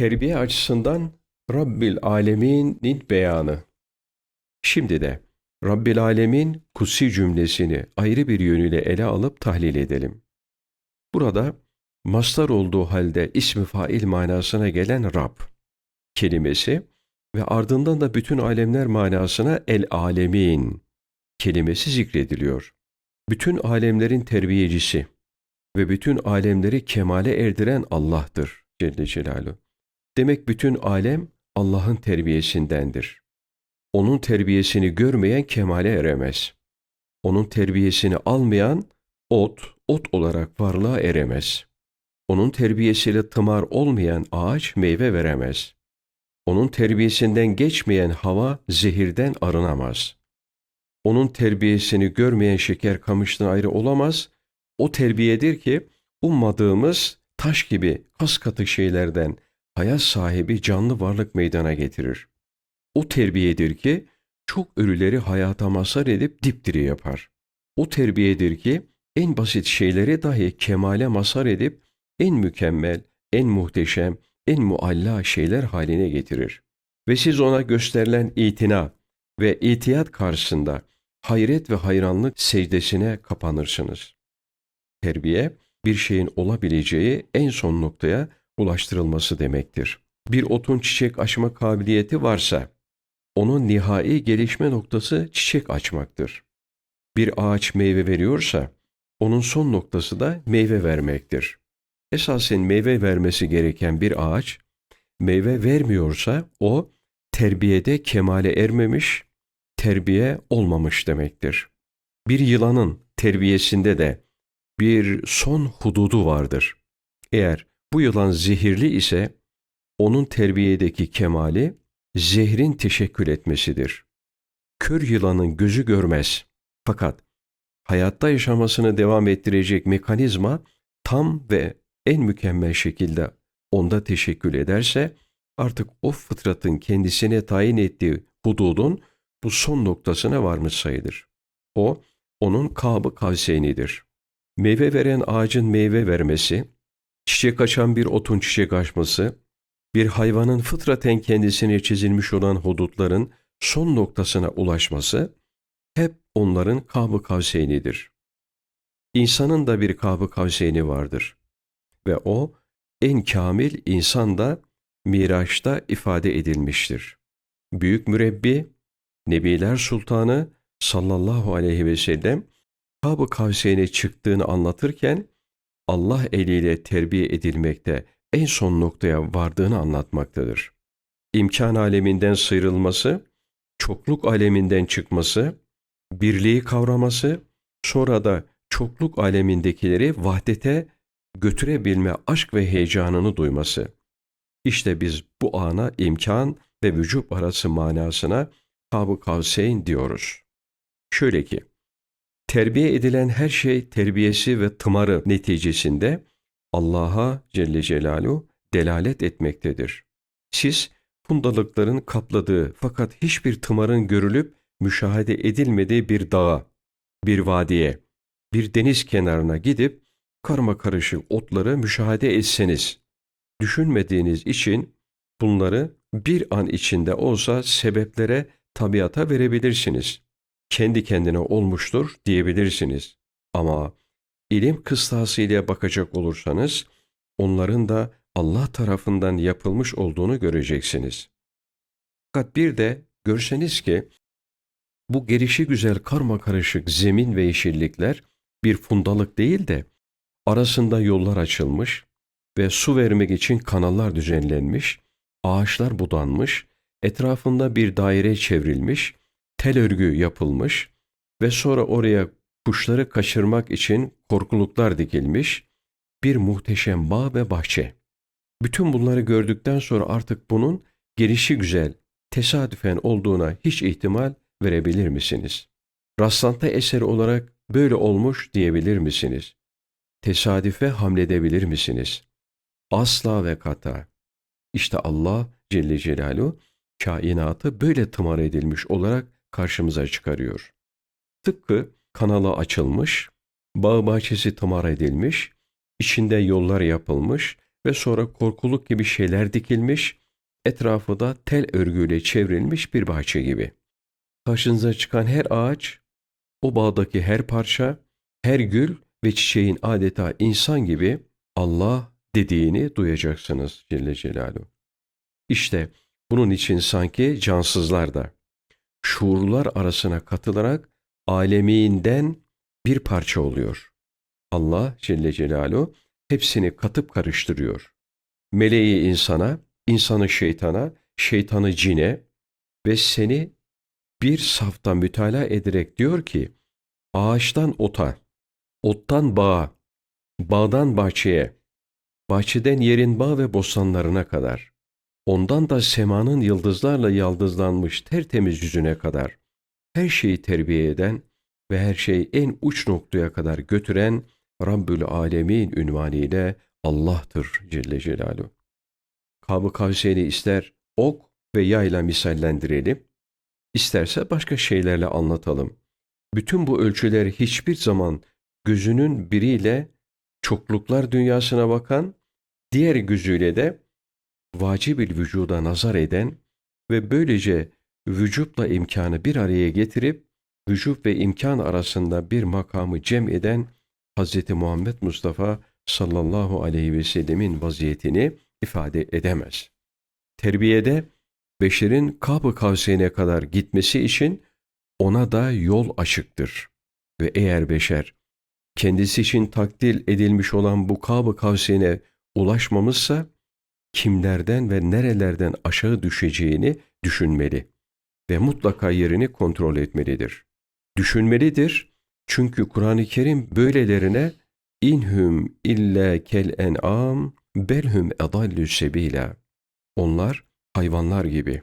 Terbiye açısından Rabbil Alemin'in beyanı. Şimdi de Rabbil Alemin kutsi cümlesini ayrı bir yönüyle ele alıp tahlil edelim. Burada mastar olduğu halde ismi fail manasına gelen Rab kelimesi ve ardından da bütün alemler manasına el alemin kelimesi zikrediliyor. Bütün alemlerin terbiyecisi ve bütün alemleri kemale erdiren Allah'tır Celle Celaluhu. Demek bütün alem Allah'ın terbiyesindendir. Onun terbiyesini görmeyen kemale eremez. Onun terbiyesini almayan ot, ot olarak varlığa eremez. Onun terbiyesiyle tımar olmayan ağaç meyve veremez. Onun terbiyesinden geçmeyen hava zehirden arınamaz. Onun terbiyesini görmeyen şeker kamıştan ayrı olamaz. O terbiyedir ki ummadığımız taş gibi kas katı şeylerden hayat sahibi canlı varlık meydana getirir. O terbiyedir ki çok ölüleri hayata mazhar edip dipdiri yapar. O terbiyedir ki en basit şeyleri dahi kemale mazhar edip en mükemmel, en muhteşem, en mualla şeyler haline getirir. Ve siz ona gösterilen itina ve itiyat karşısında hayret ve hayranlık secdesine kapanırsınız. Terbiye, bir şeyin olabileceği en son noktaya ulaştırılması demektir. Bir otun çiçek açma kabiliyeti varsa, onun nihai gelişme noktası çiçek açmaktır. Bir ağaç meyve veriyorsa, onun son noktası da meyve vermektir. Esasen meyve vermesi gereken bir ağaç, meyve vermiyorsa o terbiyede kemale ermemiş, terbiye olmamış demektir. Bir yılanın terbiyesinde de bir son hududu vardır. Eğer bu yılan zehirli ise onun terbiyedeki kemali zehrin teşekkül etmesidir. Kör yılanın gözü görmez. Fakat hayatta yaşamasını devam ettirecek mekanizma tam ve en mükemmel şekilde onda teşekkül ederse artık o fıtratın kendisine tayin ettiği hududun bu son noktasına varmış sayılır. O, onun kabı kavseynidir. Meyve veren ağacın meyve vermesi, çiçek açan bir otun çiçek açması, bir hayvanın fıtraten kendisine çizilmiş olan hudutların son noktasına ulaşması, hep onların kabı kavseynidir. İnsanın da bir kabı kavseyni vardır. Ve o, en kamil insan da Miraç'ta ifade edilmiştir. Büyük mürebbi, Nebiler Sultanı sallallahu aleyhi ve sellem Kab-ı Kavseyn'e çıktığını anlatırken Allah eliyle terbiye edilmekte en son noktaya vardığını anlatmaktadır. İmkan aleminden sıyrılması, çokluk aleminden çıkması, birliği kavraması, sonra da çokluk alemindekileri vahdete götürebilme aşk ve heyecanını duyması. İşte biz bu ana imkan ve vücub arası manasına Kab-ı Kavseyn diyoruz. Şöyle ki, terbiye edilen her şey terbiyesi ve tımarı neticesinde Allah'a Celle Celaluhu delalet etmektedir. Siz fundalıkların kapladığı fakat hiçbir tımarın görülüp müşahede edilmediği bir dağa, bir vadiye, bir deniz kenarına gidip karma karışık otları müşahede etseniz, düşünmediğiniz için bunları bir an içinde olsa sebeplere, tabiata verebilirsiniz. Kendi kendine olmuştur diyebilirsiniz. Ama ilim kıstasıyla bakacak olursanız onların da Allah tarafından yapılmış olduğunu göreceksiniz. Fakat bir de görseniz ki bu gelişi güzel karma karışık zemin ve yeşillikler bir fundalık değil de arasında yollar açılmış ve su vermek için kanallar düzenlenmiş, ağaçlar budanmış, etrafında bir daire çevrilmiş, tel örgü yapılmış ve sonra oraya kuşları kaçırmak için korkuluklar dikilmiş, bir muhteşem bağ ve bahçe. Bütün bunları gördükten sonra artık bunun gelişi güzel, tesadüfen olduğuna hiç ihtimal verebilir misiniz? Rastlantı eseri olarak böyle olmuş diyebilir misiniz? Tesadüfe hamledebilir misiniz? Asla ve kata. İşte Allah Celle Celaluhu kainatı böyle tımar edilmiş olarak karşımıza çıkarıyor. Tıpkı kanalı açılmış, bağ bahçesi tımar edilmiş, içinde yollar yapılmış ve sonra korkuluk gibi şeyler dikilmiş, etrafı da tel örgüyle çevrilmiş bir bahçe gibi. Karşınıza çıkan her ağaç, o bağdaki her parça, her gül ve çiçeğin adeta insan gibi Allah dediğini duyacaksınız Celle Celaluhu. İşte bunun için sanki cansızlar da şuurlar arasına katılarak aleminden bir parça oluyor. Allah Celle Celaluhu hepsini katıp karıştırıyor. Meleği insana, insanı şeytana, şeytanı cine ve seni bir safta mütalaa ederek diyor ki, ağaçtan ota, ottan bağa, bağdan bahçeye, bahçeden yerin bağ ve bostanlarına kadar, ondan da semanın yıldızlarla yaldızlanmış tertemiz yüzüne kadar, her şeyi terbiye eden ve her şeyi en uç noktaya kadar götüren Rabbül Alemin ünvanıyla Allah'tır Celle Celaluhu. Kab-ı Kavseyni ister ok ve yayla misallendirelim, isterse başka şeylerle anlatalım. Bütün bu ölçüler hiçbir zaman gözünün biriyle çokluklar dünyasına bakan, diğer gözüyle de vacibil vücuda nazar eden ve böylece vücutla imkanı bir araya getirip vücut ve imkan arasında bir makamı cem eden Hz. Muhammed Mustafa sallallahu aleyhi ve sellemin vaziyetini ifade edemez. Terbiyede beşerin Kab-ı Kavseyn'e kadar gitmesi için ona da yol açıktır. Ve eğer beşer kendisi için takdir edilmiş olan bu Kab-ı Kavseyn'e ulaşmamışsa kimlerden ve nerelerden aşağı düşeceğini düşünmeli ve mutlaka yerini kontrol etmelidir. Düşünmelidir çünkü Kur'an-ı Kerim böylelerine inhum illa kel en'am belhum edallü sebila. Onlar hayvanlar gibi.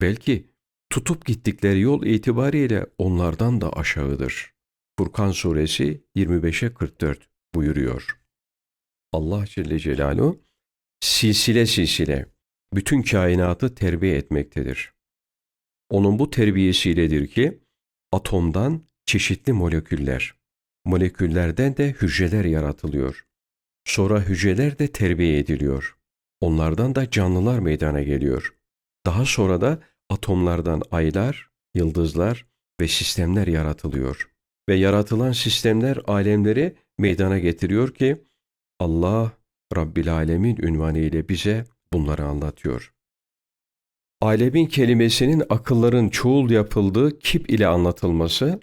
Belki tutup gittikleri yol itibariyle onlardan da aşağıdır. Furkan suresi 25'e 44 buyuruyor. Allah Celle Celaluhu silsile silsile bütün kainatı terbiye etmektedir. Onun bu terbiyesiyledir ki atomdan çeşitli moleküller, moleküllerden de hücreler yaratılıyor. Sonra hücreler de terbiye ediliyor. Onlardan da canlılar meydana geliyor. Daha sonra da atomlardan aylar, yıldızlar ve sistemler yaratılıyor. Ve yaratılan sistemler alemleri meydana getiriyor ki Allah Rabbil Alemin ünvanı ile bize bunları anlatıyor. Alemin kelimesinin akılların çoğul yapıldığı kip ile anlatılması,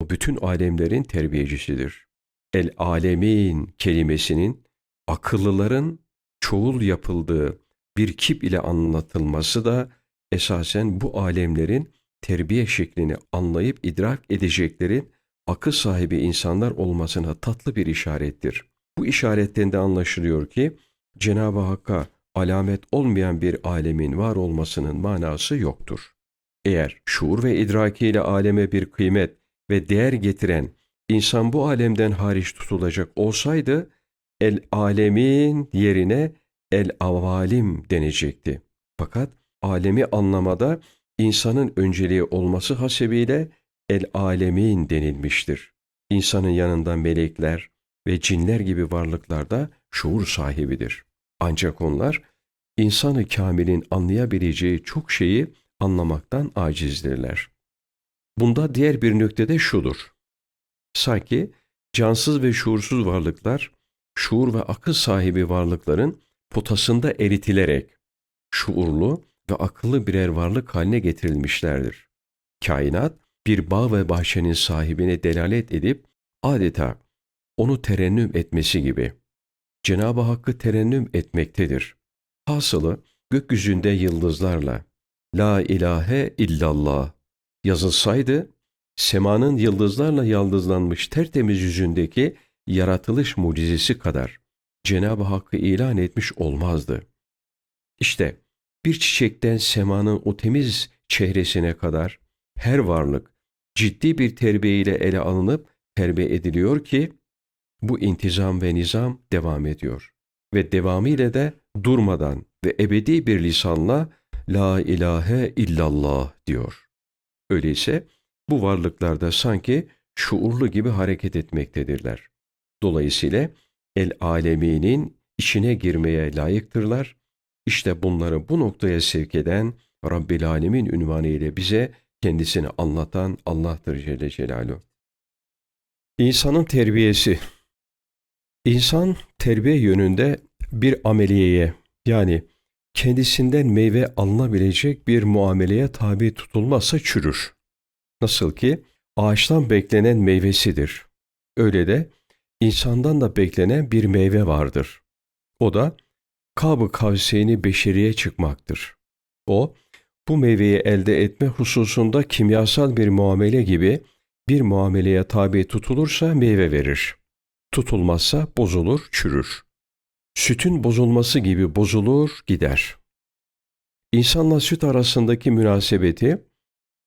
o bütün alemlerin terbiyecisidir. El alemin kelimesinin akıllıların çoğul yapıldığı bir kip ile anlatılması da esasen bu alemlerin terbiye şeklini anlayıp idrak edecekleri akıl sahibi insanlar olmasına tatlı bir işarettir. Bu işaretten de anlaşılıyor ki Cenab-ı Hakk'a alamet olmayan bir alemin var olmasının manası yoktur. Eğer şuur ve idrakiyle aleme bir kıymet ve değer getiren insan bu alemden hariç tutulacak olsaydı el alemin yerine el avalim denecekti. Fakat alemi anlamada insanın önceliği olması hasebiyle el alemin denilmiştir. İnsanın yanında melekler ve cinler gibi varlıklar da şuur sahibidir. Ancak onlar insanı kamilin anlayabileceği çok şeyi anlamaktan acizdirler. Bunda diğer bir nükte de şudur. Sanki cansız ve şuursuz varlıklar, şuur ve akıl sahibi varlıkların potasında eritilerek şuurlu ve akıllı birer varlık haline getirilmişlerdir. Kainat bir bağ ve bahçenin sahibine delalet edip adeta onu terennüm etmesi gibi. Cenab-ı Hakk'ı terennüm etmektedir. Hasılı gökyüzünde yıldızlarla La ilahe illallah yazılsaydı, semanın yıldızlarla yaldızlanmış tertemiz yüzündeki yaratılış mucizesi kadar Cenab-ı Hakk'ı ilan etmiş olmazdı. İşte bir çiçekten semanın o temiz çehresine kadar her varlık ciddi bir terbiye ile ele alınıp terbiye ediliyor ki bu intizam ve nizam devam ediyor. Ve devamıyla de durmadan ve ebedi bir lisanla La ilahe illallah diyor. Öyleyse bu varlıklarda sanki şuurlu gibi hareket etmektedirler. Dolayısıyla el aleminin içine girmeye layıktırlar. İşte bunları bu noktaya sevk eden Rabbil Alemin ünvanı ile bize kendisini anlatan Allah'tır Celle Celaluhu. İnsanın terbiyesi İnsan terbiye yönünde bir ameliyeye yani kendisinden meyve alınabilecek bir muameleye tabi tutulmazsa çürür. Nasıl ki ağaçtan beklenen meyvesidir. Öyle de insandan da beklenen bir meyve vardır. O da Kab-ı Kavseyni beşeriye çıkmaktır. O, bu meyveyi elde etme hususunda kimyasal bir muamele gibi bir muameleye tabi tutulursa meyve verir. Tutulmazsa bozulur, çürür. Sütün bozulması gibi bozulur, gider. İnsanla süt arasındaki münasebeti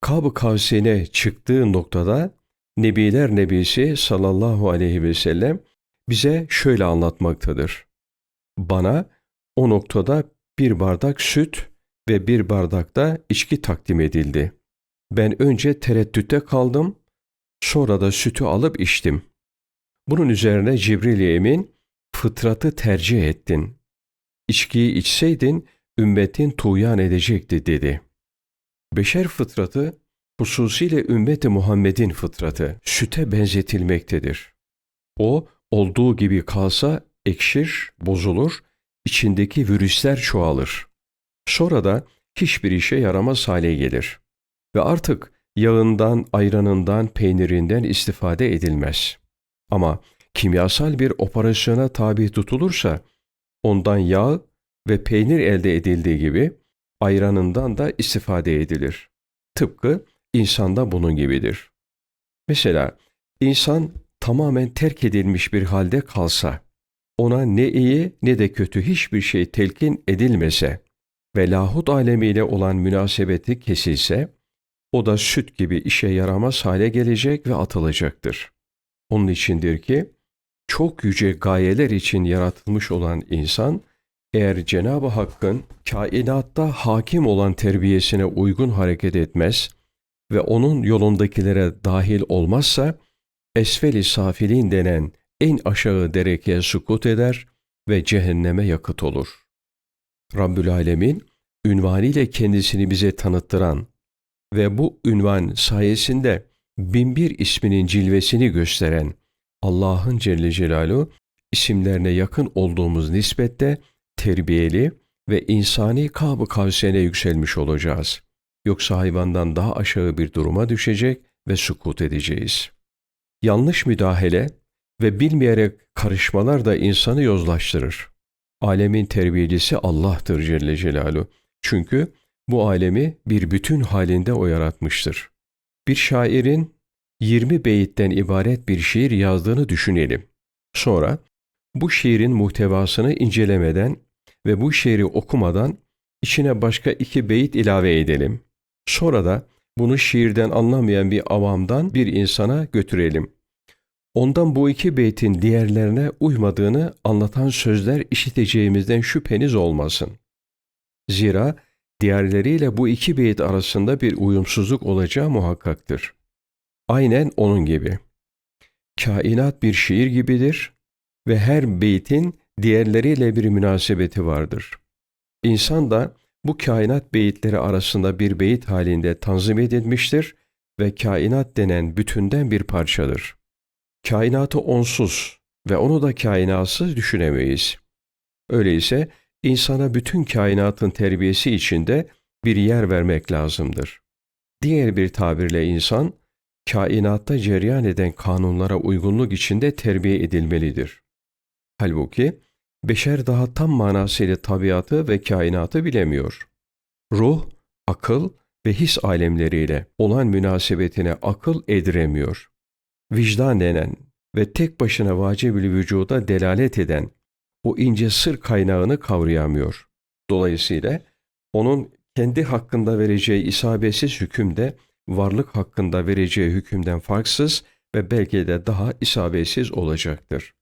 Kab-ı Kavseyne çıktığı noktada Nebiler Nebisi sallallahu aleyhi ve sellem bize şöyle anlatmaktadır. Bana o noktada bir bardak süt ve bir bardakta içki takdim edildi. Ben önce tereddütte kaldım, sonra da sütü alıp içtim. Bunun üzerine Cibril Emin, fıtratı tercih ettin. İçkiyi içseydin, ümmetin tuğyan edecekti dedi. Beşer fıtratı, hususiyle ümmeti Muhammed'in fıtratı, süte benzetilmektedir. O, olduğu gibi kalsa ekşir, bozulur, içindeki virüsler çoğalır. Sonra da hiçbir işe yaramaz hale gelir. Ve artık yağından, ayranından, peynirinden istifade edilmez. Ama kimyasal bir operasyona tabi tutulursa ondan yağ ve peynir elde edildiği gibi ayranından da istifade edilir. Tıpkı insanda bunun gibidir. Mesela insan tamamen terk edilmiş bir halde kalsa, ona ne iyi ne de kötü hiçbir şey telkin edilmese ve lahut alemiyle olan münasebeti kesilse, o da süt gibi işe yaramaz hale gelecek ve atılacaktır. Onun içindir ki, çok yüce gayeler için yaratılmış olan insan, eğer Cenab-ı Hakk'ın kainatta hakim olan terbiyesine uygun hareket etmez ve onun yolundakilere dahil olmazsa, esfeli safilin denen en aşağı derekeye sukut eder ve cehenneme yakıt olur. Rabbül Alemin, ünvanıyla kendisini bize tanıttıran ve bu ünvan sayesinde binbir isminin cilvesini gösteren Allah'ın Celle Celaluhu isimlerine yakın olduğumuz nispette terbiyeli ve insani kab-ı kavsene yükselmiş olacağız. Yoksa hayvandan daha aşağı bir duruma düşecek ve sukut edeceğiz. Yanlış müdahale ve bilmeyerek karışmalar da insanı yozlaştırır. Alemin terbiyecisi Allah'tır Celle Celaluhu. Çünkü bu alemi bir bütün halinde o yaratmıştır. Bir şairin 20 beyitten ibaret bir şiir yazdığını düşünelim. Sonra bu şiirin muhtevasını incelemeden ve bu şiiri okumadan içine başka iki beyit ilave edelim. Sonra da bunu şiirden anlamayan bir avamdan bir insana götürelim. Ondan bu iki beytin diğerlerine uymadığını anlatan sözler işiteceğimizden şüpheniz olmasın. Zira diğerleriyle bu iki beyit arasında bir uyumsuzluk olacağı muhakkaktır. Aynen onun gibi. Kainat bir şiir gibidir ve her beytin diğerleriyle bir münasebeti vardır. İnsan da bu kainat beyitleri arasında bir beyit halinde tanzim edilmiştir ve kainat denen bütünden bir parçadır. Kainatı onsuz ve onu da kainatsız düşünemeyiz. Öyleyse insana bütün kainatın terbiyesi içinde bir yer vermek lazımdır. Diğer bir tabirle insan, kainatta cereyan eden kanunlara uygunluk içinde terbiye edilmelidir. Halbuki beşer daha tam manasıyla tabiatı ve kainatı bilemiyor. Ruh, akıl ve his alemleriyle olan münasebetine akıl ediremiyor. Vicdan denen ve tek başına vacibül vücuda delalet eden o ince sır kaynağını kavrayamıyor. Dolayısıyla onun kendi hakkında vereceği isabetsiz hüküm de varlık hakkında vereceği hükümden farksız ve belki de daha isabetsiz olacaktır.